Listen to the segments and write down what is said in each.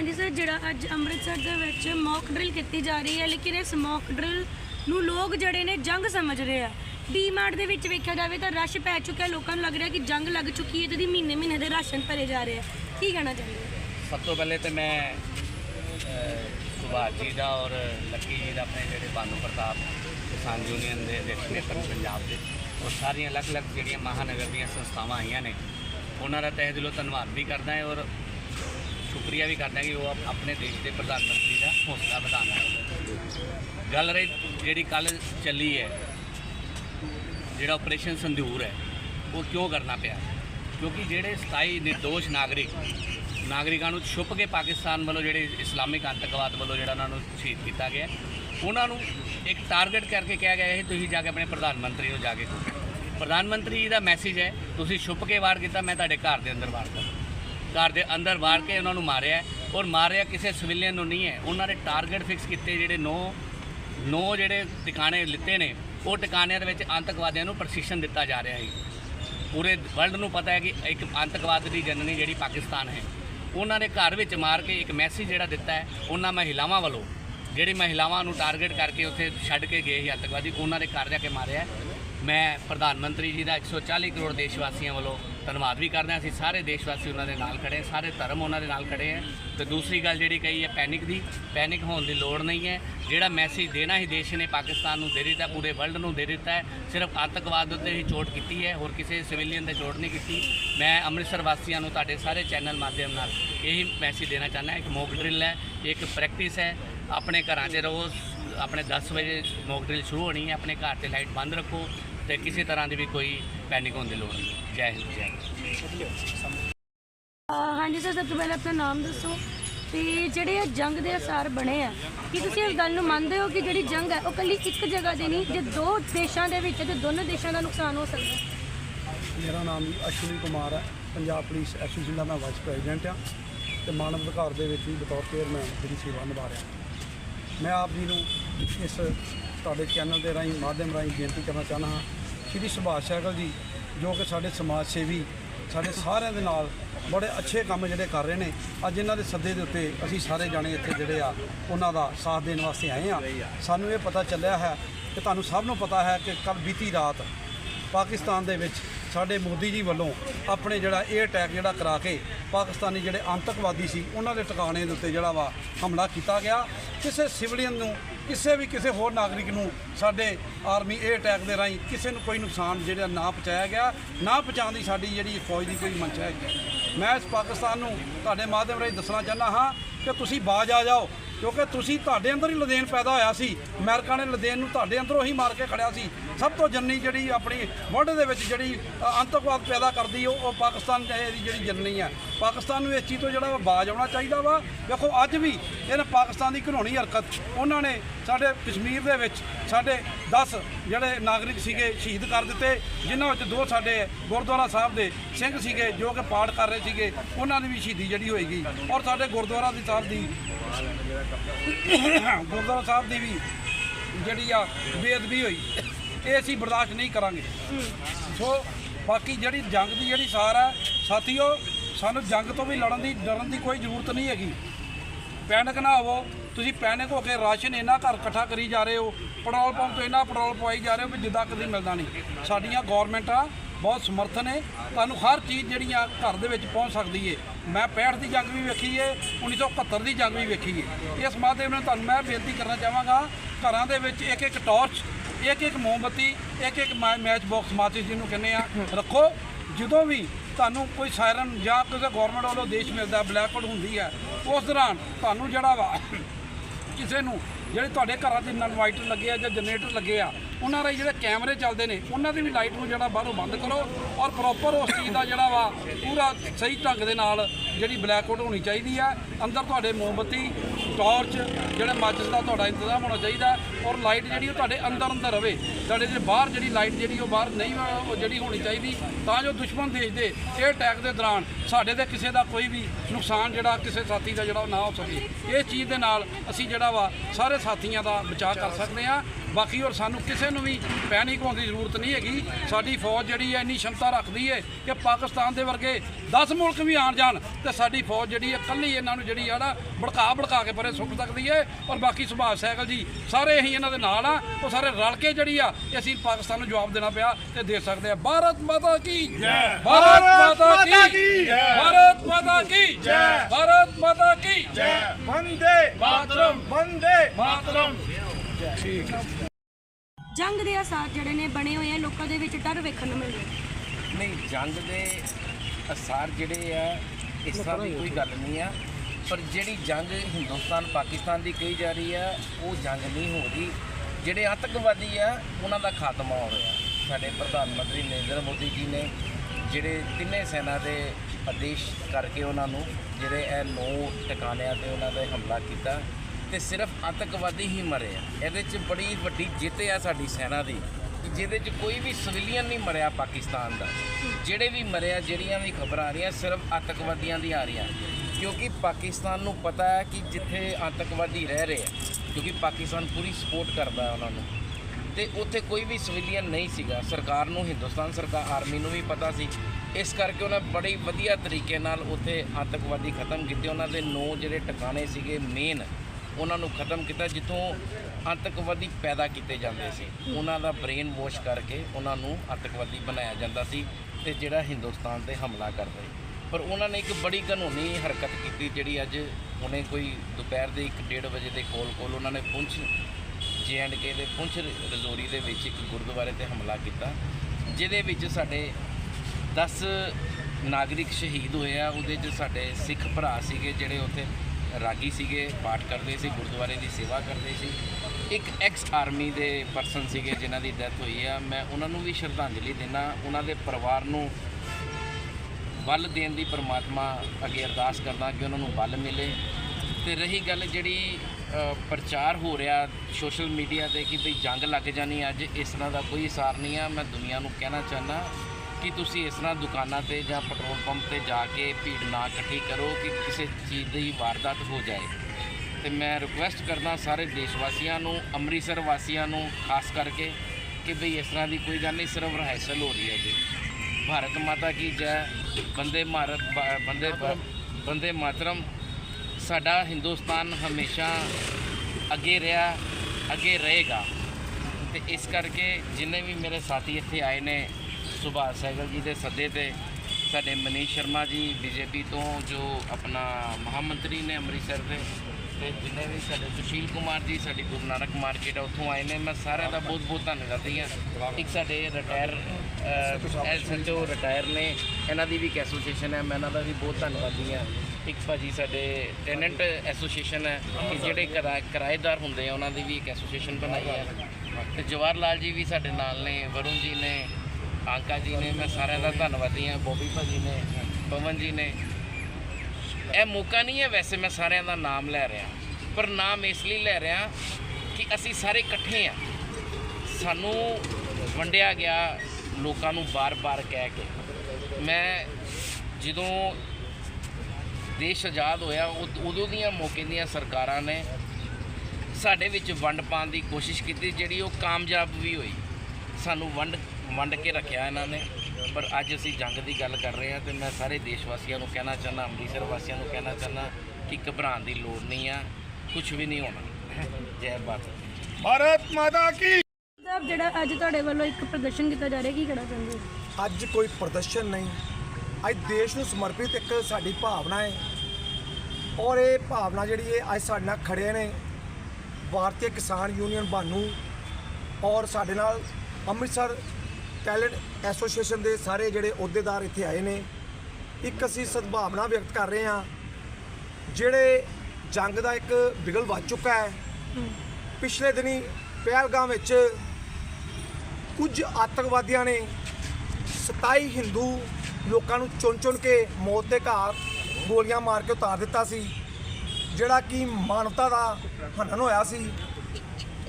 ਹਾਂਜੀ ਸਰ, ਜਿਹੜਾ ਅੱਜ ਅੰਮ੍ਰਿਤਸਰ ਦੇ ਵਿੱਚ ਮੌਕ ਡਰਿਲ ਕੀਤੀ ਜਾ ਰਹੀ ਹੈ, ਲੇਕਿਨ ਇਸ ਮੌਕ ਡਰਿਲ ਨੂੰ ਲੋਕ ਜਿਹੜੇ ਨੇ ਜੰਗ ਸਮਝ ਰਹੇ ਆ। ਡੀਮਾਰਟ ਦੇ ਵਿੱਚ ਵੇਖਿਆ ਜਾਵੇ ਤਾਂ ਰਸ਼ ਪੈ ਚੁੱਕਿਆ, ਲੋਕਾਂ ਨੂੰ ਲੱਗ ਰਿਹਾ ਕਿ ਜੰਗ ਲੱਗ ਚੁੱਕੀ ਹੈ ਤੇ ਦੀ ਮਹੀਨੇ ਮਹੀਨੇ ਦੇ ਰਾਸ਼ਨ ਭਰੇ ਜਾ ਰਹੇ ਆ। ਕੀ ਕਹਿਣਾ ਚਾਹੁੰਦੇ ਹੋ? ਸਭ ਤੋਂ ਪਹਿਲੇ ਤੇ ਮੈਂ ਸੁਭਾਸ਼ ਜੀ ਦਾ ਔਰ ਲੱਕੀ ਜੀ ਦਾ ਆਪਣੇ ਜਿਹੜੇ ਬਾਨੂ ਪ੍ਰਤਾਪ ਕਿਸਾਨ ਯੂਨੀਅਨ ਦੇ ਵਿੱਚ ਨੇਤਰ ਪੰਜਾਬ ਦੇ ਔਰ ਸਾਰੀਆਂ ਅਲੱਗ-ਅਲੱਗ ਜਿਹੜੀਆਂ ਮਹਾਨਗਰ ਦੀਆਂ ਸੰਸਥਾਵਾਂ ਆਈਆਂ ਨੇ, ਉਹਨਾਂ ਦਾ ਤਹਿ ਦਿਲੋਂ ਧੰਨਵਾਦ ਵੀ ਕਰਦਾ ਹਾਂ ਔਰ ਸ਼ੁਕਰੀਆ ਵੀ ਕਰਦਾ ਕਿ ਉਹ ਆਪਣੇ ਦੇਸ਼ ਦੇ ਪ੍ਰਧਾਨ ਮੰਤਰੀ ਦਾ ਹੌਸਲਾ ਵਧਾਉਣ ਗੱਲ ਰਹੀ ਜਿਹੜੀ ਕੱਲ ਚੱਲੀ ਹੈ, ਜਿਹੜਾ ਆਪਰੇਸ਼ਨ ਸੰਧੂਰ ਹੈ, ਉਹ ਕਿਉਂ ਕਰਨਾ ਪਿਆ? ਕਿਉਂਕਿ ਜਿਹੜੇ 27 ਨਿਰਦੋਸ਼ ਨਾਗਰਿਕ, ਨਾਗਰਿਕਾਂ ਨੂੰ ਛੁਪ ਕੇ ਪਾਕਿਸਤਾਨ ਵੱਲੋਂ ਜਿਹੜੇ ਇਸਲਾਮਿਕ ਆਤੰਕਵਾਦ ਵੱਲੋਂ ਜਿਹੜਾ ਉਹਨਾਂ ਨੂੰ ਸ਼ਹੀਦ ਕੀਤਾ ਗਿਆ, ਉਹਨਾਂ ਨੂੰ ਇੱਕ ਟਾਰਗੇਟ ਕਰਕੇ ਕਿਹਾ ਗਿਆ ਹੈ ਤੁਸੀਂ ਜਾ ਕੇ ਆਪਣੇ ਪ੍ਰਧਾਨ ਮੰਤਰੀ ਨੂੰ ਜਾ ਕੇ ਪ੍ਰਧਾਨ ਮੰਤਰੀ ਦਾ ਮੈਸੇਜ ਹੈ, ਤੁਸੀਂ ਛੁਪ ਕੇ ਵਾਰ ਕੀਤਾ, ਮੈਂ ਤੁਹਾਡੇ ਘਰ ਦੇ ਅੰਦਰ ਵਾਰ ਕਰ ਘਰ ਦੇ ਅੰਦਰ ਵਾਰ ਕੇ ਉਹਨਾਂ ਨੂੰ ਮਾਰਿਆ ਔਰ ਮਾਰਿਆ ਕਿਸੇ ਸਿਵਿਲੀਅਨ ਨੂੰ ਨਹੀਂ ਹੈ। ਉਹਨਾਂ ਨੇ ਟਾਰਗੇਟ ਫਿਕਸ ਕੀਤੇ ਜਿਹੜੇ ਨੌ ਨੌ ਜਿਹੜੇ ਟਿਕਾਣੇ ਲਿੱਤੇ ਨੇ, ਉਹ ਟਿਕਾਣਿਆਂ ਦੇ ਵਿੱਚ ਆਤੰਕਵਾਦੀਆਂ ਨੂੰ ਪ੍ਰਸ਼ਿਕਸ਼ਣ ਦਿੱਤਾ ਜਾ ਰਿਹਾ ਹੈ। ਪੂਰੇ ਵਰਲਡ ਨੂੰ ਪਤਾ ਹੈ ਕਿ ਇੱਕ ਆਤੰਕਵਾਦ ਦੀ ਜਨਨੀ ਜਿਹੜੀ ਪਾਕਿਸਤਾਨ ਹੈ, ਉਹਨਾਂ ਨੇ ਘਰ ਵਿੱਚ ਮਾਰ ਕੇ ਇੱਕ ਮੈਸੇਜ ਜਿਹੜਾ ਦਿੱਤਾ ਹੈ, ਉਹਨਾਂ ਮਹਿਲਾਵਾਂ ਵੱਲੋਂ, ਜਿਹੜੀ ਮਹਿਲਾਵਾਂ ਨੂੰ ਟਾਰਗੇਟ ਕਰਕੇ ਉੱਥੇ ਛੱਡ ਕੇ ਗਏ ਸੀ ਆਤੰਕਵਾਦੀ, ਉਹਨਾਂ ਦੇ ਘਰ ਜਾ ਕੇ ਮਾਰਿਆ ਮੈਂ ਪ੍ਰਧਾਨ ਮੰਤਰੀ ਜੀ ਦਾ 140 ਕਰੋੜ ਦੇਸ਼ ਵਾਸੀਆਂ ਵੱਲੋਂ ਧੰਨਵਾਦ ਵੀ ਕਰਦੇ ਹਾਂ। ਅਸੀਂ ਸਾਰੇ ਦੇਸ਼ ਵਾਸੀ ਉਹਨਾਂ ਦੇ ਨਾਲ ਖੜੇ ਸਾਰੇ ਧਰਮ ਉਹਨਾਂ ਦੇ ਨਾਲ ਖੜੇ ਹੈ। ਤੇ ਦੂਸਰੀ ਗੱਲ ਜਿਹੜੀ ਕਹੀ ਹੈ ਪੈਨਿਕ ਦੀ, ਪੈਨਿਕ ਹੋਣ ਦੀ ਲੋੜ ਨਹੀਂ ਹੈ। ਜਿਹੜਾ ਮੈਸੇਜ ਦੇਣਾ ਹੀ ਦੇਸ਼ ਨੇ ਪਾਕਿਸਤਾਨ ਨੂੰ ਦੇ ਦਿੱਤਾ, ਪੂਰੇ ਵਰਲਡ ਨੂੰ ਦੇ ਦਿੱਤਾ ਹੈ। ਸਿਰਫ ਆਤੰਕਵਾਦ ਉੱਤੇ ਹੀ ਚੋਟ ਕੀਤੀ ਹੈ, ਹੋਰ ਕਿਸੇ ਸਿਵਿਲੀਅਨ ਤੇ ਚੋਟ ਨਹੀਂ ਕੀਤੀ। ਮੈਂ ਅੰਮ੍ਰਿਤਸਰ ਵਾਸੀਆਂ ਨੂੰ ਤੁਹਾਡੇ ਸਾਰੇ ਚੈਨਲ ਮਾਧਿਅਮ ਨਾਲ ਇਹੀ ਮੈਸੇਜ ਦੇਣਾ ਚਾਹੁੰਦਾ ਇੱਕ ਮੌਕ ਡਰਿਲ ਹੈ, ਇੱਕ ਪ੍ਰੈਕਟਿਸ ਹੈ। ਆਪਣੇ ਘਰਾਂ 'ਚ ਰੋਜ਼ ਆਪਣੇ 10 ਵਜੇ ਮੌਕ ਡਰਿਲ ਸ਼ੁਰੂ ਹੋਣੀ ਹੈ। ਆਪਣੇ ਘਰ ਤੇ ਲਾਈਟ ਬੰਦ ਰੱਖੋ। ਤੇ ਕਿਸੇ ਤਰ੍ਹਾਂ ਦੀ ਵੀ ਕੋਈ ਪੈਨਿਕ ਹੋਣ ਦੀ ਲੋੜ ਨਹੀਂ। ਜੈ ਹਿੰਦ ਜੈ। ਅਹ ਹਾਂਜੀ ਸਰ ਸਭ ਤੋਂ ਪਹਿਲਾਂ ਆਪਣਾ ਨਾਮ ਦੱਸੋ ਤੇ ਜਿਹੜੇ ਇਹ ਜੰਗ ਦੇ ਅਸਾਰ ਬਣੇ ਆ ਕੀ ਤੁਸੀਂ ਇਸ ਗੱਲ ਨੂੰ ਮੰਨਦੇ ਹੋ ਕਿ ਜਿਹੜੀ ਜੰਗ ਹੈ ਉਹ ਕੱਲੀ ਇੱਕ ਜਗ੍ਹਾ ਦੀ ਨਹੀਂ ਜੇ ਦੋ ਦੇਸ਼ਾਂ ਦੇ ਵਿੱਚ ਤੇ ਦੋਨੋਂ ਦੇਸ਼ਾਂ ਦਾ ਨੁਕਸਾਨ ਹੋ ਸਕਦਾ ਹੈ? ਮੇਰਾ ਨਾਮ ਅਸ਼ਵਨੀ ਕੁਮਾਰ ਹੈ ਪੰਜਾਬ ਪੁਲਿਸ ਐਸੋਸੀਏਸ਼ਨ ਦਾ ਮੈਂ ਵਾਈਸ ਪ੍ਰੈਜ਼ੀਡੈਂਟ ਹਾਂ ਤੇ ਮਾਨਵ ਅਧਿਕਾਰ ਦੇ ਵਿੱਚ ਵੀ ਬਤੌਰ ਚੇਅਰਮੈਨ ਜਿਹੜੀ ਸੇਵਾ ਨਿਭਾ ਰਿਹਾ। ਮੈਂ ਆਪ ਜੀ ਨੂੰ ਇਸ ਤੁਹਾਡੇ ਚੈਨਲ ਦੇ ਰਾਹੀਂ ਮਾਧਿਅਮ ਰਾਹੀਂ ਬੇਨਤੀ ਕਰਨਾ ਚਾਹੁੰਦਾ ਹਾਂ ਸ਼੍ਰੀ ਸੁਭਾਸ਼ ਸੈਗਲ ਜੀ, ਜੋ ਕਿ ਸਾਡੇ ਸਮਾਜ ਸੇਵੀ, ਸਾਡੇ ਸਾਰਿਆਂ ਦੇ ਨਾਲ ਬੜੇ ਅੱਛੇ ਕੰਮ ਜਿਹੜੇ ਕਰ ਰਹੇ ਨੇ। ਅੱਜ ਇਹਨਾਂ ਦੇ ਸੱਦੇ ਦੇ ਉੱਤੇ ਅਸੀਂ ਸਾਰੇ ਜਾਣੇ ਇੱਥੇ ਜਿਹੜੇ ਆ, ਉਹਨਾਂ ਦਾ ਸਾਥ ਦੇਣ ਵਾਸਤੇ ਆਏ ਆ ਸਾਨੂੰ ਇਹ ਪਤਾ ਚੱਲਿਆ ਹੈ ਕਿ ਤੁਹਾਨੂੰ ਸਭ ਨੂੰ ਪਤਾ ਹੈ ਕਿ ਕੱਲ ਬੀਤੀ ਰਾਤ ਪਾਕਿਸਤਾਨ ਦੇ ਵਿੱਚ ਸਾਡੇ ਮੋਦੀ ਜੀ ਵੱਲੋਂ ਆਪਣੇ ਜਿਹੜਾ ਇਹ ਅਟੈਕ ਜਿਹੜਾ ਕਰਾ ਕੇ ਪਾਕਿਸਤਾਨੀ ਜਿਹੜੇ ਆਤੰਕਵਾਦੀ ਸੀ, ਉਹਨਾਂ ਦੇ ਟਿਕਾਣੇ ਦੇ ਉੱਤੇ ਜਿਹੜਾ ਵਾ ਹਮਲਾ ਕੀਤਾ ਗਿਆ। ਕਿਸੇ ਸਿਵਲੀਅਨ ਨੂੰ ਕਿਸੇ ਵੀ ਕਿਸੇ ਹੋਰ ਨਾਗਰਿਕ ਨੂੰ ਸਾਡੇ ਆਰਮੀ ਇਹ ਅਟੈਕ ਦੇ ਰਾਹੀਂ ਕਿਸੇ ਨੂੰ ਕੋਈ ਨੁਕਸਾਨ ਜਿਹੜਾ ਨਾ ਪਹੁੰਚਾਇਆ ਗਿਆ, ਨਾ ਪਹੁੰਚਾਉਣ ਦੀ ਸਾਡੀ ਜਿਹੜੀ ਫੌਜ ਦੀ ਕੋਈ ਮੰਸ਼ਾ ਹੈ ਮੈਂ ਇਸ ਪਾਕਿਸਤਾਨ ਨੂੰ ਤੁਹਾਡੇ ਮਾਧਿਅਮ ਰਾਹੀਂ ਦੱਸਣਾ ਚਾਹੁੰਦਾ ਹਾਂ ਕਿ ਤੁਸੀਂ ਬਾਜ ਆ ਜਾਓ। ਕਿਉਂਕਿ ਤੁਸੀਂ ਤੁਹਾਡੇ ਅੰਦਰ ਹੀ ਲਦੇਨ ਪੈਦਾ ਹੋਇਆ ਸੀ। ਅਮਰੀਕਾ ਨੇ ਲਦੇਨ ਨੂੰ ਤੁਹਾਡੇ ਅੰਦਰੋਂ ਹੀ ਮਾਰ ਕੇ ਖੜਿਆ ਸੀ। ਸਭ ਤੋਂ ਜੰਨੀ ਜਿਹੜੀ ਆਪਣੀ ਵਰਲਡ ਦੇ ਵਿੱਚ ਜਿਹੜੀ ਅ, ਅੰਤਕਵਾਦ ਪੈਦਾ ਕਰਦੀ ਉਹ ਪਾਕਿਸਤਾਨ ਦੀ ਜਿਹੜੀ ਜੰਨੀ ਹੈ ਪਾਕਿਸਤਾਨ ਨੂੰ ਇਸ ਚੀਜ਼ ਤੋਂ ਜਿਹੜਾ ਬਾਜ ਆਉਣਾ ਚਾਹੀਦਾ ਵਾ। ਦੇਖੋ ਅੱਜ ਵੀ ਇਹਨਾਂ ਪਾਕਿਸਤਾਨ ਦੀ ਘਿਨੌਣੀ ਹਰਕਤ ਉਹਨਾਂ ਨੇ ਸਾਡੇ ਕਸ਼ਮੀਰ ਦੇ ਵਿੱਚ ਸਾਡੇ 10 ਜਿਹੜੇ ਨਾਗਰਿਕ ਸੀਗੇ ਸ਼ਹੀਦ ਕਰ ਦਿੱਤੇ ਜਿਨ੍ਹਾਂ ਵਿੱਚ ਦੋ ਸਾਡੇ ਗੁਰਦੁਆਰਾ ਸਾਹਿਬ ਦੇ ਸਿੰਘ ਸੀਗੇ ਜੋ ਕਿ ਪਾਠ ਕਰ ਰਹੇ ਸੀਗੇ ਉਹਨਾਂ ਦੀ ਵੀ ਸ਼ਹੀਦੀ ਜਿਹੜੀ ਹੋਏਗੀ। ਔਰ ਸਾਡੇ ਗੁਰਦੁਆਰਾ ਦੀ ਸਾਹਿਬ ਦੀ ਗੁਰਦੁਆਰਾ ਸਾਹਿਬ ਦੀ ਵੀ ਜਿਹੜੀ ਆ ਬੇਅਦਬੀ ਹੋਈ, ਇਹ ਅਸੀਂ ਬਰਦਾਸ਼ਤ ਨਹੀਂ ਕਰਾਂਗੇ। ਸੋ ਬਾਕੀ ਜਿਹੜੀ ਜੰਗ ਦੀ ਜਿਹੜੀ ਸਾਰ ਹੈ ਸਾਥੀਓ, ਸਾਨੂੰ ਜੰਗ ਤੋਂ ਵੀ ਲੜਨ ਦੀ, ਡਰਨ ਦੀ ਕੋਈ ਜ਼ਰੂਰਤ ਨਹੀਂ ਹੈਗੀ। ਪੈਨਿਕ ਨਾ ਹੋਵੋ, ਤੁਸੀਂ ਪੈਨਿਕ ਹੋ ਕੇ ਰਾਸ਼ਨ ਇੰਨਾ ਘਰ ਇਕੱਠਾ ਕਰੀ ਜਾ ਰਹੇ ਹੋ, ਪੈਟਰੋਲ ਪੰਪ ਤੋਂ ਇੰਨਾ ਪੈਟਰੋਲ ਪਵਾਈ ਜਾ ਰਹੇ ਹੋ ਵੀ ਜਿੱਦਾਂ ਕਦੀ ਮਿਲਦਾ ਨਹੀਂ। ਸਾਡੀਆਂ ਗਵਰਨਮੈਂਟਾਂ ਬਹੁਤ ਸਮਰਥ ਨੇ। ਤੁਹਾਨੂੰ ਹਰ ਚੀਜ਼ ਜਿਹੜੀ ਆ ਘਰ ਦੇ ਵਿੱਚ ਪਹੁੰਚ ਸਕਦੀ ਏ। ਮੈਂ 65 ਦੀ ਜੰਗ ਵੀ ਵੇਖੀ ਏ 1971 ਦੀ ਜੰਗ ਵੀ ਵੇਖੀ ਏ। ਇਸ ਮਾਧਿਅਮ ਨਾਲ ਤੁਹਾਨੂੰ ਮੈਂ ਬੇਨਤੀ ਕਰਨਾ ਚਾਹਾਂਗਾ, ਘਰਾਂ ਦੇ ਵਿੱਚ ਇੱਕ ਇੱਕ ਟਾਰਚ ਇੱਕ ਇੱਕ ਮੋਮਬੱਤੀ ਇੱਕ ਇੱਕ ਮੈ- ਮੈਚ ਬਾਕਸ ਮਾਚਿਸ ਜਿਹਨੂੰ ਕਹਿੰਦੇ ਆ, ਰੱਖੋ। ਜਦੋਂ ਵੀ ਤੁਹਾਨੂੰ ਕੋਈ ਸਾਇਰਨ ਜਾਂ ਕਿਸੇ ਗਵਰਨਮੈਂਟ ਵੱਲੋਂ ਦੇਸ਼ ਮਿਲਦਾ ਬਲੈਕਆਊਟ ਹੁੰਦੀ ਹੈ, ਉਸ ਦੌਰਾਨ ਤੁਹਾਨੂੰ ਜਿਹੜਾ ਵਾ, ਕਿਸੇ ਨੂੰ, ਜਿਹੜੇ ਤੁਹਾਡੇ ਘਰਾਂ 'ਚ ਵਾਈਟਰ ਲੱਗੇ ਆ ਜਾਂ ਜਨਰੇਟਰ ਲੱਗੇ ਆ ਉਹਨਾਂ ਦੇ ਜਿਹੜੇ ਕੈਮਰੇ ਚੱਲਦੇ ਨੇ, ਉਹਨਾਂ ਦੀ ਵੀ ਲਾਈਟ ਨੂੰ ਜਿਹੜਾ ਬਾਹਰੋਂ ਬੰਦ ਕਰੋ ਔਰ ਪ੍ਰੋਪਰ ਉਸ ਚੀਜ਼ ਦਾ ਜਿਹੜਾ ਵਾ ਪੂਰਾ ਸਹੀ ਢੰਗ ਦੇ ਨਾਲ ਜਿਹੜੀ ਬਲੈਕ ਆਊਟ ਹੋਣੀ ਚਾਹੀਦੀ ਆ। ਅੰਦਰ ਤੁਹਾਡੇ ਮੋਮਬੱਤੀ ਟਾਰਚ ਜਿਹੜੇ ਮਾਚਿਸ ਦਾ ਤੁਹਾਡਾ ਇੰਤਜ਼ਾਮ ਹੋਣਾ ਚਾਹੀਦਾ ਔਰ ਲਾਈਟ ਜਿਹੜੀ ਉਹ ਤੁਹਾਡੇ ਅੰਦਰ ਅੰਦਰ ਰਵੇ। ਤੁਹਾਡੇ ਜਿਹੜੇ ਬਾਹਰ ਜਿਹੜੀ ਲਾਈਟ ਜਿਹੜੀ ਉਹ ਬਾਹਰ ਨਹੀਂ ਉਹ ਜਿਹੜੀ ਹੋਣੀ ਚਾਹੀਦੀ, ਤਾਂ ਜੋ ਦੁਸ਼ਮਣ ਦੇਸ਼ ਦੇ ਇਹ ਅਟੈਕ ਦੇ ਦੌਰਾਨ। ਸਾਡੇ 'ਤੇ ਕਿਸੇ ਦਾ ਕੋਈ ਵੀ ਨੁਕਸਾਨ ਜਿਹੜਾ, ਕਿਸੇ ਸਾਥੀ ਦਾ ਜਿਹੜਾ ਉਹ ਨਾ ਹੋ ਸਕੇ। ਇਸ ਚੀਜ਼ ਦੇ ਨਾਲ ਅਸੀਂ ਜਿਹੜਾ ਵਾ, ਸਾਰੇ ਸਾਥੀਆਂ ਦਾ ਬਚਾਅ ਕਰ ਸਕਦੇ ਹਾਂ। ਬਾਕੀ ਔਰ ਸਾਨੂੰ ਕਿਸੇ ਨੂੰ ਵੀ ਪੈਨਿਕ ਹੋਣ ਦੀ ਜ਼ਰੂਰਤ ਨਹੀਂ ਹੈਗੀ। ਸਾਡੀ ਫੌਜ ਜਿਹੜੀ ਹੈ ਇੰਨੀ ਸ਼ਮਤਾ ਰੱਖਦੀ ਹੈ ਕਿ ਪਾਕਿਸਤਾਨ ਦੇ ਵਰਗੇ 10 ਮੁਲਕ ਵੀ ਆਣ ਜਾਣ ਤੇ ਸਾਡੀ ਫੌਜ ਜਿਹੜੀ ਹੈ ਇਕੱਲੀ ਇਹਨਾਂ ਨੂੰ ਜਿਹੜੀ ਆ ਨਾ ਭੜਕਾ ਭੜਕਾ ਕੇ ਪਰੇ ਸੁੱਟ ਸਕਦੀ ਹੈ ਔਰ ਬਾਕੀ ਸੁਭਾਸ਼ ਸਾਈਕਲ ਜੀ ਸਾਰੇ ਅਸੀਂ ਇਹਨਾਂ ਦੇ ਨਾਲ ਆ ਉਹ ਸਾਰੇ ਰਲ ਕੇ ਜਿਹੜੀ ਆ ਇਹ ਅਸੀਂ ਪਾਕਿਸਤਾਨ ਨੂੰ ਜਵਾਬ ਦੇਣਾ ਪਿਆ ਤੇ ਦੇ ਸਕਦੇ ਆ। ਭਾਰਤ ਮਾਤਾ ਕੀ ਜੈ। ਭਾਰਤ ਮਾਤਾ ਕੀ ਜੈ। ਭਾਰਤ ਮਾਤਾ ਕੀ ਜੈ। ਭਾਰਤ ਮਾਤਾ ਕੀ ਜੈ। ਵੰਦੇ ਮਾਤਰਮ। ਵੰਦੇ ਮਾਤਰਮ। ਜੰਗ ਦੇ ਆਸਾਰ ਜਿਹੜੇ ਨੇ ਬਣੇ ਹੋਏ ਆ ਲੋਕਾਂ ਦੇ ਵਿੱਚ ਡਰ ਵੇਖਣ ਨੂੰ ਮਿਲ ਰਿਹਾ। ਨਹੀਂ ਜੰਗ ਦੇ ਅਸਾਰ ਜਿਹੜੇ ਆ ਇਸ ਤਰ੍ਹਾਂ ਦੀ ਕੋਈ ਗੱਲ ਨਹੀਂ ਆ। ਪਰ ਜਿਹੜੀ ਜੰਗ ਹਿੰਦੁਸਤਾਨ ਪਾਕਿਸਤਾਨ ਦੀ ਕਹੀ ਜਾ ਰਹੀ ਆ, ਉਹ ਜੰਗ ਨਹੀਂ ਹੋ ਰਹੀ। ਜਿਹੜੇ ਆਤੰਕਵਾਦੀ ਆ, ਉਹਨਾਂ ਦਾ ਖਾਤਮਾ ਹੋ ਰਿਹਾ। ਸਾਡੇ ਪ੍ਰਧਾਨ ਮੰਤਰੀ ਨਰਿੰਦਰ ਮੋਦੀ ਜੀ ਨੇ ਜਿਹੜੇ ਤਿੰਨੇ ਸੈਨਾ ਦੇ ਆਦੇਸ਼ ਕਰਕੇ ਉਹਨਾਂ ਨੂੰ ਜਿਹੜੇ ਇਹ ਨੌ ਟਿਕਾਣਿਆਂ ਤੇ ਉਹਨਾਂ ਦੇ ਹਮਲਾ ਕੀਤਾ ਤੇ ਸਿਰਫ ਆਤੰਕਵਾਦੀ ਹੀ ਮਰੇ ਆ। ਇਹਦੇ 'ਚ ਬੜੀ ਵੱਡੀ ਜਿੱਤ ਆ ਸਾਡੀ ਸੈਨਾ ਦੀ ਜਿਹਦੇ 'ਚ ਕੋਈ ਵੀ ਸਿਵਲੀਅਨ ਨਹੀਂ ਮਰਿਆ ਪਾਕਿਸਤਾਨ ਦਾ। ਜਿਹੜੇ ਵੀ ਮਰਿਆ, ਜਿਹੜੀਆਂ ਵੀ ਖਬਰਾਂ ਆ ਰਹੀਆਂ, ਸਿਰਫ ਆਤੰਕਵਾਦੀਆਂ ਦੀ ਆ ਰਹੀਆਂ। ਕਿਉਂਕਿ ਪਾਕਿਸਤਾਨ ਨੂੰ ਪਤਾ ਹੈ ਕਿ ਜਿੱਥੇ ਆਤੰਕਵਾਦੀ ਰਹਿ ਰਹੇ ਆ, ਕਿਉਂਕਿ ਪਾਕਿਸਤਾਨ ਪੂਰੀ ਸਪੋਰਟ ਕਰਦਾ ਹੈ ਉਹਨਾਂ ਨੂੰ। ਤੇ ਉੱਥੇ ਕੋਈ ਵੀ ਸਿਵਲੀਅਨ ਨਹੀਂ ਸੀਗਾ। ਸਰਕਾਰ ਨੂੰ, ਹਿੰਦੁਸਤਾਨ ਸਰਕਾਰ ਆਰਮੀ ਨੂੰ ਵੀ ਪਤਾ ਸੀ। ਇਸ ਕਰਕੇ ਉਹਨਾਂ ਬੜੀ ਵਧੀਆ ਤਰੀਕੇ ਨਾਲ ਉੱਥੇ ਆਤੰਕਵਾਦੀ ਖਤਮ ਕੀਤੇ। ਉਹਨਾਂ ਦੇ ਨੌ ਜਿਹੜੇ ਟਿਕਾਣੇ ਸੀਗੇ ਮੇਨ ਉਹਨਾਂ ਨੂੰ ਖਤਮ ਕੀਤਾ, ਜਿੱਥੋਂ ਆਤੰਕਵਾਦੀ ਪੈਦਾ ਕੀਤੇ ਜਾਂਦੇ ਸੀ। ਉਹਨਾਂ ਦਾ ਬ੍ਰੇਨ ਵਾਸ਼ ਕਰਕੇ ਉਹਨਾਂ ਨੂੰ ਆਤੰਕਵਾਦੀ ਬਣਾਇਆ ਜਾਂਦਾ ਸੀ ਤੇ ਜਿਹੜਾ ਹਿੰਦੁਸਤਾਨ ਤੇ ਹਮਲਾ ਕਰਦੇ ਪਰ ਉਹਨਾਂ ਨੇ ਇੱਕ ਬੜੀ ਕਾਨੂੰਨੀ ਹਰਕਤ ਕੀਤੀ ਜਿਹੜੀ ਅੱਜ ਹੁਣੇ ਕੋਈ ਦੁਪਹਿਰ ਦੇ 1:30 ਵਜੇ ਦੇ ਕੋਲ ਕੋਲ ਉਹਨਾਂ ਨੇ ਪੁੰਛ, ਜੇ ਐਂਡ ਕੇ ਦੇ ਪੁੰਛ ਰਜੋਰੀ ਦੇ ਵਿੱਚ ਇੱਕ ਗੁਰਦੁਆਰੇ ਤੇ ਹਮਲਾ ਕੀਤਾ, ਜਿਹਦੇ ਵਿੱਚ ਸਾਡੇ 10 ਨਾਗਰਿਕ ਸ਼ਹੀਦ ਹੋਏ ਆ, ਉਹਦੇ 'ਚ ਸਾਡੇ ਸਿੱਖ ਭਰਾ ਸੀਗੇ ਜਿਹੜੇ ਉੱਥੇ ਰਾਗੀ ਸੀਗੇ, ਪਾਠ ਕਰਦੇ ਸੀ, ਗੁਰਦੁਆਰੇ ਦੀ ਸੇਵਾ ਕਰਦੇ ਸੀ। ਇੱਕ ਐਕਸ ਆਰਮੀ ਦੇ ਪਰਸਨ ਸੀਗੇ ਜਿਨ੍ਹਾਂ ਦੀ ਡੈਥ ਹੋਈ ਆ। ਮੈਂ ਉਹਨਾਂ ਨੂੰ ਵੀ ਸ਼ਰਧਾਂਜਲੀ ਦੇਣਾ ਉਹਨਾਂ ਦੇ ਪਰਿਵਾਰ ਨੂੰ ਬਲ ਦੇਣ ਦੀ ਪ੍ਰਮਾਤਮਾ ਅੱਗੇ ਅਰਦਾਸ ਕਰਦਾ ਕਿ ਉਹਨਾਂ ਨੂੰ ਬਲ ਮਿਲੇ। ਤੇ ਰਹੀ ਗੱਲ ਜਿਹੜੀ ਪ੍ਰਚਾਰ ਹੋ ਰਿਹਾ ਸੋਸ਼ਲ ਮੀਡੀਆ ਤੇ ਕਿ ਭਈ ਜੰਗ ਲੱਗ ਜਾਣੀ, ਅੱਜ ਇਸ ਤਰ੍ਹਾਂ ਦਾ ਕੋਈ ਅਸਾਰ ਨਹੀਂ ਆ। ਮੈਂ ਦੁਨੀਆ ਨੂੰ ਕਹਿਣਾ ਚਾਹੁੰਦਾ ਕਿ ਤੁਸੀਂ ਇਸ ਤਰ੍ਹਾਂ ਦੁਕਾਨਾਂ ਤੇ ਜਾਂ ਪੈਟਰੋਲ ਪੰਪ ਤੇ ਜਾ ਕੇ ਭੀੜ ਨਾ ਇਕੱਠੀ ਕਰੋ ਕਿ ਕਿਸੇ ਚੀਜ਼ ਦੀ ਵਾਰਦਾਤ ਹੋ ਜਾਏ। ਤੇ ਮੈਂ ਰਿਕੁਐਸਟ ਕਰਦਾ ਸਾਰੇ ਦੇਸ਼ ਵਾਸੀਆਂ ਨੂੰ, ਅੰਮ੍ਰਿਤਸਰ ਵਾਸੀਆਂ ਨੂੰ, ਖਾਸ ਕਰਕੇ ਕਿ ਭਈ ਇਸ ਤਰ੍ਹਾਂ ਦੀ ਕੋਈ ਗੱਲ ਨਹੀਂ, ਸਿਰਫ ਰਿਹਰਸਲ ਹੋ ਰਹੀ ਹੈ ਜੀ। ਭਾਰਤ ਮਾਤਾ ਕੀ ਜੈ। ਬੰਦੇ ਮਾਰਤ ਬੰਦੇ ਬੰਦੇ ਮਾਤਰਮ। ਸਾਡਾ ਹਿੰਦੁਸਤਾਨ ਹਮੇਸ਼ਾ ਅੱਗੇ ਰਿਹਾ, ਅੱਗੇ ਰਹੇਗਾ। ਤੇ ਇਸ ਕਰਕੇ ਜਿੰਨੇ ਵੀ ਮੇਰੇ ਸਾਥੀ ਇੱਥੇ ਆਏ ਨੇ, ਸੁਭਾਸ਼ ਸੈਗਲ ਜੀ ਦੇ ਸੱਦੇ ਤੇ ਸਾਡੇ ਮਨੀਸ਼ ਸ਼ਰਮਾ ਜੀ, ਬੀਜੇਪੀ ਤੋਂ, ਜੋ ਆਪਣਾ ਮਹਾਮੰਤਰੀ ਨੇ ਅੰਮ੍ਰਿਤਸਰ ਦੇ, ਤੇ ਜਿੰਨੇ ਵੀ ਸਾਡੇ ਸੁਸ਼ੀਲ ਕੁਮਾਰ ਜੀ, ਸਾਡੀ ਗੁਰੂ ਨਾਨਕ ਮਾਰਕੀਟ ਆ ਉੱਥੋਂ ਆਏ ਨੇ, ਮੈਂ ਸਾਰਿਆਂ ਦਾ ਬਹੁਤ ਬਹੁਤ ਧੰਨਵਾਦੀ ਹਾਂ। ਇੱਕ ਸਾਡੇ ਰਿਟਾਇਰ ਐਸਐਚਓ ਰਿਟਾਇਰ ਨੇ, ਇਹਨਾਂ ਦੀ ਵੀ ਇੱਕ ਐਸੋਸੀਏਸ਼ਨ ਹੈ, ਮੈਂ ਇਹਨਾਂ ਦਾ ਵੀ ਬਹੁਤ ਧੰਨਵਾਦੀ ਹਾਂ। ਇੱਕ ਭਾਜੀ ਸਾਡੇ ਟੈਨੈਂਟ ਐਸੋਸੀਏਸ਼ਨ ਹੈ, ਕਿ ਜਿਹੜੇ ਕਿਰਾ- ਕਿਰਾਏਦਾਰ ਹੁੰਦੇ ਆ, ਉਹਨਾਂ ਦੀ ਵੀ ਇੱਕ ਐਸੋਸੀਏਸ਼ਨ ਬਣਾਈ ਹੈ। ਤੇ ਜਵਾਹਰ ਲਾਲ ਜੀ ਵੀ ਸਾਡੇ ਨਾਲ ਨੇ, ਵਰੁਣ ਜੀ ਨੇ ਆਂਕਾ ਜੀ ਨੇ, ਮੈਂ ਸਾਰਿਆਂ ਦਾ ਧੰਨਵਾਦੀ ਹਾਂ, ਬੋਬੀ ਭਾਜੀ ਨੇ, ਪਵਨ ਜੀ ਨੇ। ਇਹ ਮੌਕਾ ਨਹੀਂ ਹੈ ਵੈਸੇ ਮੈਂ ਸਾਰਿਆਂ ਦਾ ਨਾਮ ਲੈ ਰਿਹਾ, ਪਰ ਨਾਮ ਇਸ ਲਈ ਲੈ ਰਿਹਾ ਕਿ ਅਸੀਂ ਸਾਰੇ ਇਕੱਠੇ ਆ ਸਾਨੂੰ ਵੰਡਿਆ ਗਿਆ ਲੋਕਾਂ ਨੂੰ ਬਾਰ-ਬਾਰ ਕਹਿ ਕੇ। ਮੈਂ ਜਦੋਂ ਦੇਸ਼ ਆਜ਼ਾਦ ਹੋਇਆ, ਉਦ- ਉਦੋਂ ਦੀਆਂ ਮੌਕੇ ਦੀਆਂ ਸਰਕਾਰਾਂ ਨੇ ਸਾਡੇ ਵਿੱਚ ਵੰਡ ਪਾਉਣ ਦੀ ਕੋਸ਼ਿਸ਼ ਕੀਤੀ, ਜਿਹੜੀ ਉਹ ਕਾਮਯਾਬ ਵੀ ਹੋਈ। ਸਾਨੂੰ ਵੰਡ ਵੰਡ ਕੇ ਰੱਖਿਆ ਇਹਨਾਂ ਨੇ। ਪਰ ਅੱਜ ਅਸੀਂ ਜੰਗ ਦੀ ਗੱਲ ਕਰ ਰਹੇ ਹਾਂ ਤੇ ਮੈਂ ਸਾਰੇ ਦੇਸ਼ ਵਾਸੀਆਂ ਨੂੰ ਕਹਿਣਾ ਚਾਹੁੰਦਾ ਅੰਮ੍ਰਿਤਸਰ ਵਾਸੀਆਂ ਨੂੰ ਕਹਿਣਾ ਚਾਹੁੰਦਾ ਕਿ ਘਬਰਾਉਣ ਦੀ ਲੋੜ ਨਹੀਂ ਆ ਕੁਝ ਵੀ ਨਹੀਂ ਹੋਣਾ। ਜੈ ਭਾਰਤ। ਭਾਰਤ ਮਾਤਾ ਕੀ? ਸਾਹਿਬ ਜਿਹੜਾ ਅੱਜ ਤੁਹਾਡੇ ਵੱਲੋਂ ਇੱਕ ਪ੍ਰਦਰਸ਼ਨ ਕੀਤਾ ਜਾ ਰਿਹਾ ਕੀ ਕਹਿਣਾ ਚਾਹੁੰਦੇ ਹੋ? ਅੱਜ ਕੋਈ ਪ੍ਰਦਰਸ਼ਨ ਨਹੀਂ। ਅੱਜ ਦੇਸ਼ ਨੂੰ ਸਮਰਪਿਤ ਇੱਕ ਸਾਡੀ ਭਾਵਨਾ ਹੈ। ਔਰ ਇਹ ਭਾਵਨਾ ਜਿਹੜੀ ਹੈ ਅੱਜ ਸਾਡੇ ਨਾਲ ਖੜੇ ਨੇ ਭਾਰਤੀ ਕਿਸਾਨ ਯੂਨੀਅਨ ਬਾਨੂ। ਔਰ ਸਾਡੇ ਨਾਲ ਅੰਮ੍ਰਿਤਸਰ ਟੈਲੈਂਟ ਐਸੋਸੀਏਸ਼ਨ ਦੇ ਸਾਰੇ ਜਿਹੜੇ ਅਹੁਦੇਦਾਰ ਇੱਥੇ ਆਏ ਨੇ। ਇੱਕ ਅਸੀਂ ਸਦਭਾਵਨਾ ਵਿਅਕਤ ਕਰ ਰਹੇ ਹਾਂ ਜਿਹੜੇ ਜੰਗ ਦਾ ਇੱਕ ਬਿਗਲ ਵੱਜ ਚੁੱਕਾ ਹੈ। ਪਿਛਲੇ ਦਿਨੀ ਪਹਿਲਗਾਮ ਵਿੱਚ ਕੁਝ ਆਤੰਕਵਾਦੀਆਂ ਨੇ 27 ਹਿੰਦੂ ਲੋਕਾਂ ਨੂੰ ਚੁਣ ਚੁਣ ਕੇ ਮੌਤ ਦੇ ਘਾਟ ਗੋਲੀਆਂ ਮਾਰ ਕੇ ਉਤਾਰ ਦਿੱਤਾ ਸੀ ਜਿਹੜਾ ਕਿ ਮਾਨਵਤਾ ਦਾ ਹਨਨ ਹੋਇਆ ਸੀ।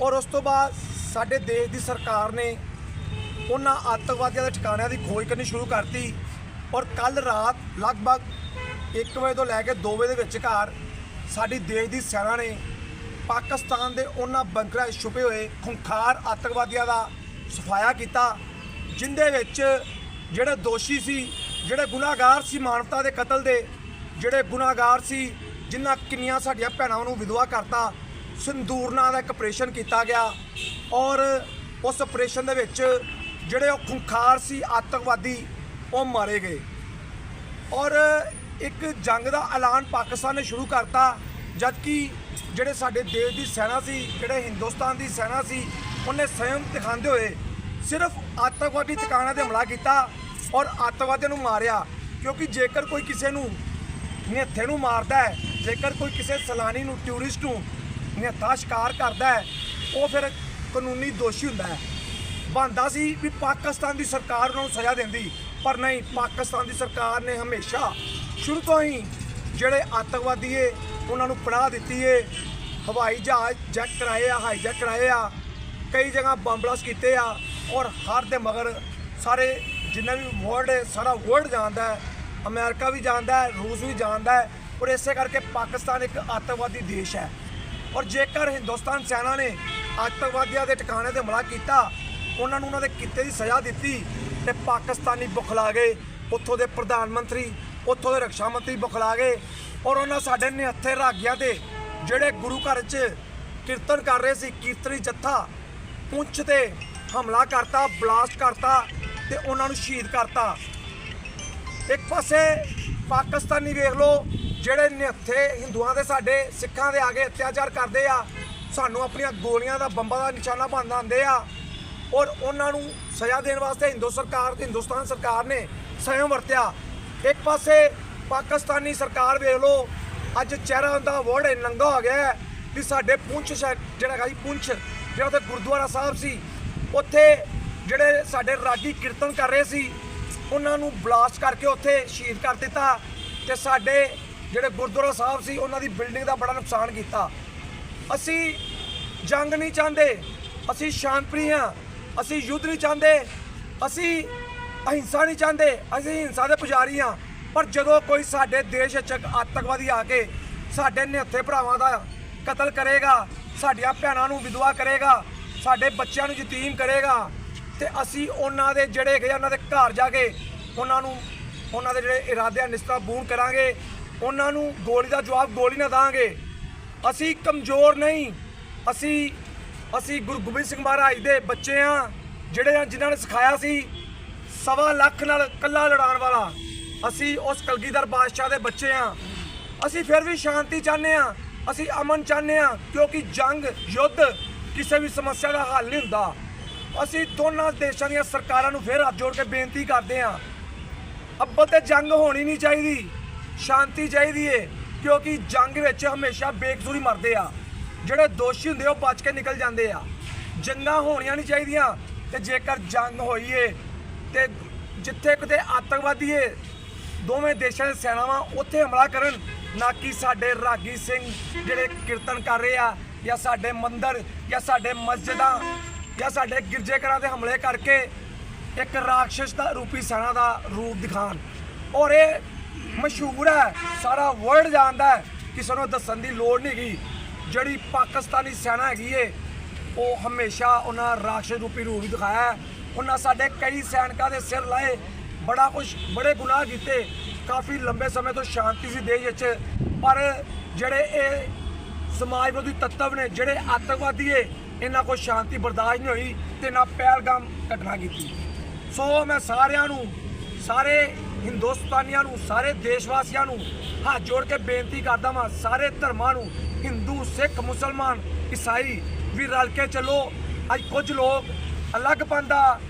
ਔਰ ਉਸ ਤੋਂ ਬਾਅਦ ਸਾਡੇ ਦੇਸ਼ ਦੀ ਸਰਕਾਰ ਨੇ ਉਹਨਾਂ ਆਤੰਕਵਾਦੀਆਂ ਦੇ ਠਿਕਾਣਿਆਂ ਦੀ ਖੋਜ ਕਰਨੀ ਸ਼ੁਰੂ ਕਰਤੀ ਔਰ ਕੱਲ ਰਾਤ ਲਗਭਗ 1 ਵਜੇ ਤੋਂ ਲੈ ਕੇ 2 ਵਜੇ ਦੇ ਵਿਚਕਾਰ ਸਾਡੀ ਦੇਸ਼ ਦੀ ਸੈਨਾ ਨੇ ਪਾਕਿਸਤਾਨ ਦੇ ਉਹਨਾਂ ਬੰਕਰਾਂ 'ਚ ਛੁਪੇ ਹੋਏ ਖੁੰਖਾਰ ਆਤੰਕਵਾਦੀਆਂ ਦਾ ਸਫਾਇਆ ਕੀਤਾ, ਜਿੰਦੇ ਵਿੱਚ ਜਿਹੜੇ ਦੋਸ਼ੀ ਸੀ, ਜਿਹੜੇ ਗੁਨਾਹਗਾਰ ਸੀ ਮਾਨਵਤਾ ਦੇ ਕਤਲ ਦੇ, ਜਿਹੜੇ ਗੁਨਾਹਗਾਰ ਸੀ, ਜਿਨ੍ਹਾਂ ਕਿੰਨੀਆਂ ਸਾਡੀਆਂ ਭੈਣਾਂ ਨੂੰ ਵਿਧਵਾ ਕਰਤਾ, ਸੰਦੂਰ ਨਾਂ ਦਾ ਇੱਕ ਆਪਰੇਸ਼ਨ ਕੀਤਾ ਗਿਆ ਔਰ ਉਸ ਆਪਰੇਸ਼ਨ ਦੇ ਵਿੱਚ ਜਿਹੜੇ ਉਹ ਖੁੰਖਾਰ ਸੀ, ਆਤੰਕਵਾਦੀ, ਉਹ ਮਾਰੇ ਗਏ। ਔਰ ਇੱਕ ਜੰਗ ਦਾ ਐਲਾਨ ਪਾਕਿਸਤਾਨ ਨੇ ਸ਼ੁਰੂ ਕਰਤਾ, ਜਦਕਿ ਜਿਹੜੇ ਸਾਡੇ ਦੇਸ਼ ਦੀ ਸੈਨਾ ਸੀ, ਜਿਹੜੇ ਹਿੰਦੁਸਤਾਨ ਦੀ ਸੈਨਾ ਸੀ, ਉਹਨੇ ਸੰਯਮ ਦਿਖਾਉਂਦੇ ਹੋਏ ਸਿਰਫ ਆਤੰਕਵਾਦੀ ਟਿਕਾਣਿਆਂ ਤੇ ਹਮਲਾ ਕੀਤਾ ਔਰ ਆਤੰਕਵਾਦੀਆਂ ਨੂੰ ਮਾਰਿਆ, ਕਿਉਂਕਿ ਜੇਕਰ ਕੋਈ ਕਿਸੇ ਨੂੰ ਨਿਹੱਥੇ ਨੂੰ ਮਾਰਦਾ ਹੈ, ਜੇਕਰ ਕੋਈ ਕਿਸੇ ਸੈਲਾਨੀ ਨੂੰ, ਟੂਰਿਸਟ ਨੂੰ ਨਿਹੱਥਾ ਸ਼ਿਕਾਰ ਕਰਦਾ ਹੈ, ਉਹ ਫਿਰ ਕਾਨੂੰਨੀ ਦੋਸ਼ੀ ਹੁੰਦਾ ਹੈ। ਬਣਦਾ ਸੀ ਵੀ ਪਾਕਿਸਤਾਨ ਦੀ ਸਰਕਾਰ ਉਹਨਾਂ ਨੂੰ ਸਜ਼ਾ ਦਿੰਦੀ, ਪਰ ਨਹੀਂ, ਪਾਕਿਸਤਾਨ ਦੀ ਸਰਕਾਰ ਨੇ ਹਮੇਸ਼ਾ ਸ਼ੁਰੂ ਤੋਂ ਹੀ ਜਿਹੜੇ ਆਤੰਕਵਾਦੀ ਏ, ਉਹਨਾਂ ਨੂੰ ਪਨਾਹ ਦਿੱਤੀ ਏ। ਹਵਾਈ ਜਹਾਜ਼ ਜੈਕ ਕਰਾਏ ਆ ਹਾਈਜੈਕ ਕਰਾਏ ਆ, ਕਈ ਜਗ੍ਹਾ ਬੰਬ ਕੀਤੇ ਆ ਔਰ ਹਰ ਦੇ ਮਗਰ ਸਾਰੇ ਜਿੰਨਾ ਵੀ ਵਰਲਡ ਹੈ ਸਾਰਾ ਵਰਲਡ ਜਾਣਦਾ ਹੈ, ਅਮਰੀਕਾ ਵੀ ਜਾਣਦਾ ਹੈ, ਰੂਸ ਵੀ ਜਾਣਦਾ ਹੈ ਔਰ ਇਸੇ ਕਰਕੇ ਪਾਕਿਸਤਾਨ ਇੱਕ ਆਤੰਕਵਾਦੀ ਦੇਸ਼ ਹੈ। ਔਰ ਜੇਕਰ ਹਿੰਦੁਸਤਾਨ ਸੈਨਾ ਨੇ ਆਤੰਕਵਾਦੀਆਂ ਦੇ ਟਿਕਾਣੇ ਤੇ ਹਮਲਾ ਕੀਤਾ ਉਹਨਾਂ ਨੂੰ ਉਹਨਾਂ ਦੇ ਕੀਤੇ ਦੀ ਸਜ਼ਾ ਦਿੱਤੀ ਤੇ ਪਾਕਿਸਤਾਨੀ ਬੁਖਲਾ ਗਏ, ਉੱਥੋਂ ਦੇ ਪ੍ਰਧਾਨ ਮੰਤਰੀ, ਉੱਥੋਂ ਦੇ ਰੱਖਿਆ ਮੰਤਰੀ ਬੁਖਲਾ ਗਏ ਔਰ ਉਹਨਾਂ ਸਾਡੇ ਨਿਹੱਥੇ ਰਾਗੀਆਂ ਤੇ ਜਿਹੜੇ ਗੁਰੂ ਘਰ 'ਚ ਕੀਰਤਨ ਕਰ ਰਹੇ ਸੀ, ਕੀਰਤਨੀ ਜੱਥਾ ਪੁੰਛ ਤੇ ਹਮਲਾ ਕਰਤਾ, ਬਲਾਸਟ ਕਰਤਾ ਤੇ ਉਹਨਾਂ ਨੂੰ ਸ਼ਹੀਦ ਕਰਤਾ। ਇੱਕ ਪਾਸੇ ਪਾਕਿਸਤਾਨੀ ਵੇਖ ਲਓ, ਜਿਹੜੇ ਨਿਹੱਥੇ ਹਿੰਦੂਆਂ ਦੇ ਸਾਡੇ ਸਿੱਖਾਂ ਦੇ ਆਗੇ ਅਤਿਆਚਾਰ ਕਰਦੇ ਆ, ਸਾਨੂੰ ਆਪਣੀਆਂ ਗੋਲੀਆਂ ਦਾ ਬੰਬਾਂ ਦਾ ਨਿਸ਼ਾਨਾ ਬਣਾਉਂਦੇ ਆ ਔਰ ਉਹਨਾਂ ਨੂੰ ਸਜ਼ਾ ਦੇਣ ਵਾਸਤੇ ਹਿੰਦੂ ਸਰਕਾਰ ਤੇ ਹਿੰਦੁਸਤਾਨ ਸਰਕਾਰ ਨੇ ਸੰਯਮ ਵਰਤਿਆ। ਇੱਕ ਪਾਸੇ ਪਾਕਿਸਤਾਨੀ ਸਰਕਾਰ ਵੇਖ ਲਓ, ਅੱਜ ਚਿਹਰਾ ਦਾ ਵਰਡ ਨੰਗਾ ਹੋ ਗਿਆ ਹੈ ਵੀ ਸਾਡੇ ਪੁੰਛ ਸ਼ਹਿਰ ਜਿਹੜਾ ਹੈਗਾ ਜੀ ਪੁੰਛ, ਜਿਹੜਾ ਉੱਥੇ ਗੁਰਦੁਆਰਾ ਸਾਹਿਬ ਸੀ, ਉੱਥੇ ਜਿਹੜੇ ਸਾਡੇ ਰਾਗੀ ਕੀਰਤਨ ਕਰ ਰਹੇ ਸੀ, ਉਹਨਾਂ ਨੂੰ ਬਲਾਸਟ ਕਰਕੇ ਉੱਥੇ ਸ਼ਹੀਦ ਕਰ ਦਿੱਤਾ ਤੇ ਸਾਡੇ ਜਿਹੜੇ ਗੁਰਦੁਆਰਾ ਸਾਹਿਬ ਸੀ, ਉਹਨਾਂ ਦੀ ਬਿਲਡਿੰਗ ਦਾ ਬੜਾ ਨੁਕਸਾਨ ਕੀਤਾ। ਅਸੀਂ ਜੰਗ ਨਹੀਂ ਚਾਹੁੰਦੇ, ਅਸੀਂ ਸ਼ਾਂਤਪ੍ਰਿਯ ਹਾਂ। ਅਸੀਂ ਯੁੱਧ ਨਹੀਂ ਚਾਹੁੰਦੇ, ਅਸੀਂ ਅਹਿੰਸਾ ਨਹੀਂ ਚਾਹੁੰਦੇ, ਅਸੀਂ ਹਿੰਸਾ ਦੇ ਪੁਜਾਰੀ ਹਾਂ। ਪਰ ਜਦੋਂ ਕੋਈ ਸਾਡੇ ਦੇਸ਼ ਵਿੱਚ ਆਤੰਕਵਾਦੀ ਆ ਕੇ ਸਾਡੇ ਨਿਹੱਥੇ ਭਰਾਵਾਂ ਦਾ ਕਤਲ ਕਰੇਗਾ, ਸਾਡੀਆਂ ਭੈਣਾਂ ਨੂੰ ਵਿਧਵਾ ਕਰੇਗਾ, ਸਾਡੇ ਬੱਚਿਆਂ ਨੂੰ ਯਤੀਮ ਕਰੇਗਾ, ਤੇ ਅਸੀਂ ਉਹਨਾਂ ਦੇ ਜਿਹੜੇ ਹੈਗੇ ਉਹਨਾਂ ਦੇ ਘਰ ਜਾ ਕੇ ਉਹਨਾਂ ਨੂੰ, ਉਹਨਾਂ ਦੇ ਜਿਹੜੇ ਇਰਾਦੇ ਇਰਾਦਿਆਂ ਨਿਸਤਾਬੂਨ ਕਰਾਂਗੇ, ਉਹਨਾਂ ਨੂੰ ਗੋਲੀ ਦਾ ਜਵਾਬ ਗੋਲੀ ਨਾ ਦਾਂਗੇ। ਅਸੀਂ ਕਮਜ਼ੋਰ ਨਹੀਂ, ਅਸੀਂ ਅਸੀਂ ਗੁਰੂ ਗੋਬਿੰਦ ਸਿੰਘ ਮਹਾਰਾਜ ਦੇ ਬੱਚੇ ਆ, ਜਿਹੜੇ ਆ ਜਿਨ੍ਹਾਂ ਨੇ ਸਿਖਾਇਆ ਸੀ ਸਵਾ ਲੱਖ ਨਾਲ ਕੱਲਾ ਲੜਾਉਣ ਵਾਲਾ। ਅਸੀਂ ਉਸ ਕਲਗੀਧਰ ਬਾਦਸ਼ਾਹ ਦੇ ਬੱਚੇ ਆ। ਅਸੀਂ ਫਿਰ ਵੀ ਸ਼ਾਂਤੀ ਚਾਹੁੰਦੇ ਆ, ਅਸੀਂ ਅਮਨ ਚਾਹੁੰਦੇ ਆ, ਕਿਉਂਕਿ ਜੰਗ, ਯੁੱਧ ਕਿਸੇ ਵੀ ਸਮੱਸਿਆ ਦਾ ਹੱਲ ਨਹੀਂ ਹੁੰਦਾ। ਅਸੀਂ ਦੋਨਾਂ ਦੇਸ਼ਾਂ ਦੀਆਂ ਸਰਕਾਰਾਂ ਨੂੰ ਫਿਰ ਹੱਥ ਜੋੜ ਕੇ ਬੇਨਤੀ ਕਰਦੇ ਆ, ਅੱਬਲ ਤੇ ਜੰਗ ਹੋਣੀ ਨਹੀਂ ਚਾਹੀਦੀ, ਸ਼ਾਂਤੀ ਚਾਹੀਦੀ ਏ, ਕਿਉਂਕਿ ਜੰਗ ਵਿੱਚ ਹਮੇਸ਼ਾ ਬੇਕਸੂਰੀ ਮਰਦੇ ਆ। ਜਿਹੜੇ ਦੋਸ਼ੀ ਹੁੰਦੇ ਉਹ ਬਚ ਕੇ ਨਿਕਲ ਜਾਂਦੇ ਆ। ਜੰਗਾਂ ਹੋਣੀਆਂ ਨਹੀਂ ਚਾਹੀਦੀਆਂ ਤੇ ਜੇਕਰ ਜੰਗ ਹੋਈ ਏ ਤੇ ਜਿੱਥੇ ਕਿਤੇ ਆਤੰਕਵਾਦੀ ਏ, ਦੋਵੇਂ ਦੇਸ਼ਾਂ ਦੇ ਸੈਨਾਵਾਂ ਉੱਥੇ ਹਮਲਾ ਕਰਨ, ਨਾ ਕਿ ਸਾਡੇ ਰਾਗੀ ਸਿੰਘ ਜਿਹੜੇ ਕੀਰਤਨ ਕਰ ਰਹੇ ਆ, ਜਾਂ ਸਾਡੇ ਮੰਦਰ, ਜਾਂ ਸਾਡੇ ਮਸਜਿਦਾਂ, ਜਾਂ ਸਾਡੇ ਗਿਰਜੇਘਰਾਂ ਤੇ ਹਮਲੇ ਕਰਕੇ ਇੱਕ ਰਾਖਸ਼ ਦਾ ਰੂਪੀ ਸੈਨਾ ਦਾ ਰੂਪ ਦਿਖਾਣ। ਔਰ ਇਹ ਮਸ਼ਹੂਰ ਹੈ, ਸਾਰਾ ਵਰਲਡ ਜਾਣਦਾ ਹੈ ਕਿਸੇ ਨੂੰ ਦੱਸਣ ਦੀ ਲੋੜ ਨਹੀਂ ਗਈ ਜਿਹੜੀ ਪਾਕਿਸਤਾਨੀ ਸੈਨਾ ਹੈਗੀ ਏ, ਉਹ ਹਮੇਸ਼ਾ ਉਹਨਾਂ ਰਾਖਸ਼ ਰੂਪੀ ਰੂਪ ਦਿਖਾਇਆ ਉਹਨਾਂ ਸਾਡੇ ਕਈ ਸੈਨਿਕਾਂ ਦੇ ਸਿਰ ਲਾਏ, ਬੜਾ ਕੁਝ ਬੜੇ ਗੁਨਾਹ ਕੀਤੇ, ਕਾਫੀ ਲੰਬੇ ਸਮੇਂ ਤੋਂ ਸ਼ਾਂਤੀ ਸੀ ਦੇਸ਼ ਵਿੱਚ। ਪਰ ਜਿਹੜੇ ਇਹ ਸਮਾਜ ਵਿਰੋਧੀ ਤੱਤਵ ਨੇ, ਜਿਹੜੇ ਆਤੰਕਵਾਦੀ ਏ, ਇਹਨਾਂ ਕੋਲ ਸ਼ਾਂਤੀ ਬਰਦਾਸ਼ਤ ਨਹੀਂ ਹੋਈ ਤੇ ਨਾ ਪਹਿਲਗਾਮ ਘਟਨਾ ਕੀਤੀ। ਸੋ ਮੈਂ ਸਾਰਿਆਂ ਨੂੰ, ਸਾਰੇ ਹਿੰਦੁਸਤਾਨੀਆਂ ਨੂੰ, ਸਾਰੇ ਦੇਸ਼ ਵਾਸੀਆਂ ਨੂੰ ਹੱਥ ਜੋੜ ਕੇ ਬੇਨਤੀ ਕਰਦਾ ਹਾਂ ਸਾਰੇ ਧਰਮਾਂ ਨੂੰ ਹਿੰਦੂ, ਸਿੱਖ, ਮੁਸਲਮਾਨ, ਈਸਾਈ, ਵੀ ਰਲ ਕੇ ਚੱਲੋ। ਅੱਜ ਕੁਝ ਲੋਕ ਅਲੱਗਪਨ ਦਾ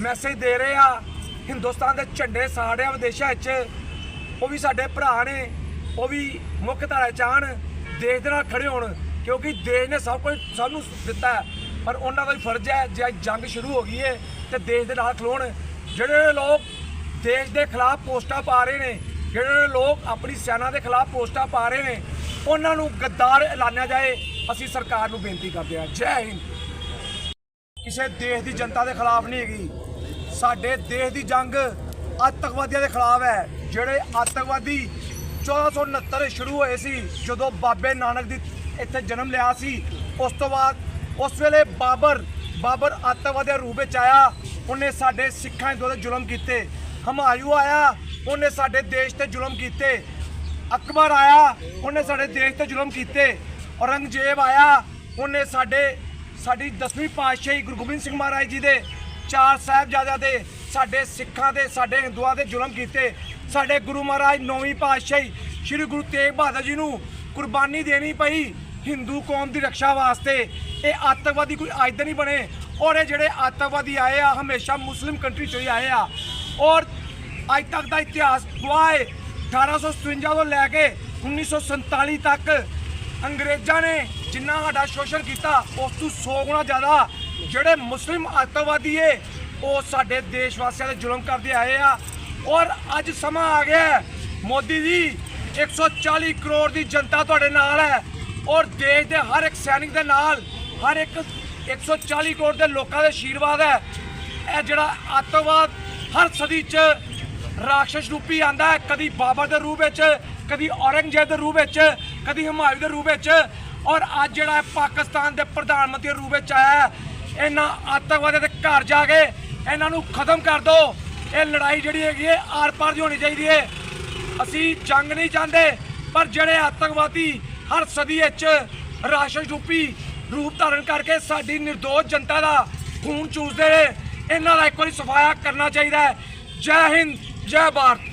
ਮੈਸੇਜ ਦੇ ਰਹੇ ਆ। ਹਿੰਦੁਸਤਾਨ ਦੇ ਝੰਡੇ ਸਾੜਿਆ ਵਿਦੇਸ਼ਾਂ ਵਿੱਚ। ਉਹ ਵੀ ਸਾਡੇ ਭਰਾ ਨੇ, ਉਹ ਵੀ ਮੁੱਖ ਧਾਰਾ ਚਾਹਣ ਦੇਸ਼ ਦੇ ਨਾਲ ਖੜੇ ਹੋਣ, ਕਿਉਂਕਿ ਦੇਸ਼ ਨੇ ਸਭ ਕੁਝ ਸਭ ਨੂੰ ਦਿੱਤਾ ਪਰ ਉਹਨਾਂ ਦਾ ਵੀ ਫਰਜ਼ ਹੈ, ਜੇ ਅੱਜ ਜੰਗ ਸ਼ੁਰੂ ਹੋ ਗਈ ਹੈ ਤੇ ਦੇਸ਼ ਦੇ ਨਾਲ ਖਲੋਣ। ਜਿਹੜੇ ਲੋਕ ਦੇਸ਼ ਦੇ ਖਿਲਾਫ ਪੋਸਟਾਂ ਪਾ ਰਹੇ ਨੇ ਜਿਹੜੇ ਲੋਕ ਆਪਣੀ ਸੈਨਾ ਦੇ ਖਿਲਾਫ ਪੋਸਟਾਂ ਪਾ ਰਹੇ ਨੇ ਉਹਨਾਂ ਨੂੰ ਗੱਦਾਰ ਐਲਾਨਿਆ ਜਾਏ, ਅਸੀਂ ਸਰਕਾਰ ਨੂੰ ਬੇਨਤੀ ਕਰਦੇ ਹਾਂ। ਜੈ ਹਿੰਦ। ਕਿਸੇ ਦੇਸ਼ ਦੀ ਜਨਤਾ ਦੇ ਖਿਲਾਫ ਨਹੀਂ ਹੈਗੀ। ਸਾਡੇ ਦੇਸ਼ ਦੀ ਜੰਗ ਆਤੰਕਵਾਦੀਆਂ ਦੇ ਖਿਲਾਫ ਹੈ। ਜਿਹੜੇ ਅੱਤਵਾਦੀ 1469 ਸ਼ੁਰੂ ਹੋਏ ਸੀ, ਜਦੋਂ ਬਾਬੇ ਨਾਨਕ ਦੀ ਇੱਥੇ ਜਨਮ ਲਿਆ ਸੀ, ਉਸ ਤੋਂ ਬਾਅਦ ਉਸ ਵੇਲੇ ਬਾਬਰ ਬਾਬਰ ਅੱਤਵਾਦ ਦੇ ਰੂਪ ਵਿੱਚ ਆਇਆ। ਉਹਨੇ ਸਾਡੇ ਸਿੱਖਾਂ ਦੇ ਜ਼ੁਲਮ ਕੀਤੇ। ਹਮਾਯੂ ਆਇਆ। ਉਹਨੇ ਸਾਡੇ ਦੇਸ਼ ਤੇ ਜ਼ੁਲਮ ਕੀਤੇ। ਅਕਬਰ ਆਇਆ, ਉਹਨੇ ਸਾਡੇ ਦੇਸ਼ ਤੇ ਜ਼ੁਲਮ ਕੀਤੇ। ਔਰੰਗਜ਼ੇਬ ਆਇਆ, ਉਹਨੇ ਸਾਡੇ, ਸਾਡੀ 10ਵੀਂ ਪਾਤਸ਼ਾਹੀ ਗੁਰੂ ਗੋਬਿੰਦ ਸਿੰਘ ਮਹਾਰਾਜ ਜੀ ਦੇ, ਚਾਰ ਸਾਹਿਬਜ਼ਾਦਿਆਂ ਦੇ, ਸਾਡੇ ਸਿੱਖਾਂ ਦੇ, ਸਾਡੇ ਹਿੰਦੂਆਂ ਦੇ ਜ਼ੁਲਮ ਕੀਤੇ। ਸਾਡੇ ਗੁਰੂ ਮਹਾਰਾਜ ਨੌਵੀਂ ਪਾਤਸ਼ਾਹੀ, ਸ੍ਰੀ ਗੁਰੂ ਤੇਗ ਬਹਾਦਰ ਜੀ ਨੂੰ ਕੁਰਬਾਨੀ ਦੇਣੀ ਪਈ ਹਿੰਦੂ ਕੌਮ ਦੀ ਰੱਖਿਆ ਵਾਸਤੇ। ਇਹ ਆਤੰਕਵਾਦੀ ਕੋਈ ਅੱਜ ਦੇ ਨਹੀਂ ਬਣੇ। ਔਰ ਇਹ ਜਿਹੜੇ ਆਤੰਕਵਾਦੀ ਆਏ ਆ, ਹਮੇਸ਼ਾ ਮੁਸਲਿਮ ਕੰਟਰੀ ਚੋਂ ਹੀ ਆਏ ਆ। ਔਰ ਅੱਜ ਤੱਕ ਦਾ ਇਤਿਹਾਸ ਗਵਾਹ 1857 ਤੋਂ ਲੈ ਕੇ 1947 ਤੱਕ ਅੰਗਰੇਜ਼ਾਂ ਨੇ ਜਿੰਨਾ ਸਾਡਾ ਸ਼ੋਸ਼ਣ ਕੀਤਾ, ਉਸ ਤੋਂ 100 ਗੁਣਾ ਜ਼ਿਆਦਾ ਜਿਹੜੇ ਮੁਸਲਿਮ ਅੱਤਵਾਦੀ ਏ, ਉਹ ਸਾਡੇ ਦੇਸ਼ ਵਾਸੀਆਂ ਤੇ ਜ਼ੁਲਮ ਕਰਦੇ ਆਏ ਆ। ਔਰ ਅੱਜ ਸਮਾਂ ਆ ਗਿਆ ਮੋਦੀ ਜੀ 140 ਕਰੋੜ ਦੀ ਜਨਤਾ ਤੁਹਾਡੇ ਨਾਲ ਹੈ। ਔਰ ਦੇਸ਼ ਦੇ ਹਰ ਇੱਕ ਸੈਨਿਕ ਦੇ ਨਾਲ, ਹਰ ਇੱਕ 140 ਕਰੋੜ ਦੇ ਲੋਕਾਂ ਦੇ ਆਸ਼ੀਰਵਾਦ ਹੈ। ਇਹ ਜਿਹੜਾ ਅੱਤਵਾਦ ਹਰ ਸਦੀ 'ਚ ਰਾਖਸ਼ ਰੂਪੀ ਆਂਦਾ ਹੈ, ਕਦੀ ਬਾਬਰ ਦੇ ਰੂਪ ਵਿੱਚ, ਕਦੀ ਔਰੰਗਜ਼ੇਬ ਦੇ ਰੂਪ ਵਿੱਚ, ਕਦੀ ਹਮਾਯੂ ਦੇ ਰੂਪ ਵਿੱਚ। ਔਰ ਅੱਜ ਜਿਹੜਾ ਹੈ ਪਾਕਿਸਤਾਨ ਦੇ ਪ੍ਰਧਾਨ ਮੰਤਰੀ ਦੇ ਰੂਪ ਵਿੱਚ ਆਇਆ ਇਹਨਾਂ ਆਤੰਕਵਾਦੀਆਂ ਦੇ ਘਰ ਜਾ ਕੇ ਇਹਨਾਂ ਨੂੰ ਖਤਮ ਕਰ ਦਿਓ ਇਹ ਲੜਾਈ ਜਿਹੜੀ ਹੈਗੀ ਹੈ ਆਰ ਪਾਰ ਦੀ ਹੋਣੀ ਚਾਹੀਦੀ ਹੈ। ਅਸੀਂ ਜੰਗ ਨਹੀਂ ਚਾਹੁੰਦੇ, ਪਰ ਜਿਹੜੇ ਆਤੰਕਵਾਦੀ ਹਰ ਸਦੀ ਵਿੱਚ ਰਾਸ਼ਟਰ ਰੂਪੀ ਰੂਪ ਧਾਰਨ ਕਰਕੇ ਸਾਡੀ નિર્ਦੋਸ਼ ਜਨਤਾ ਦਾ ਖੂਨ ਚੂਸਦੇ ਨੇ, ਇਹਨਾਂ ਦਾ ਇੱਕ ਵਾਰੀ ਸਫਾਇਆ ਕਰਨਾ ਚਾਹੀਦਾ ਹੈ। ਜੈ ਹਿੰਦ। ਜੈ ਭਾਰਤ।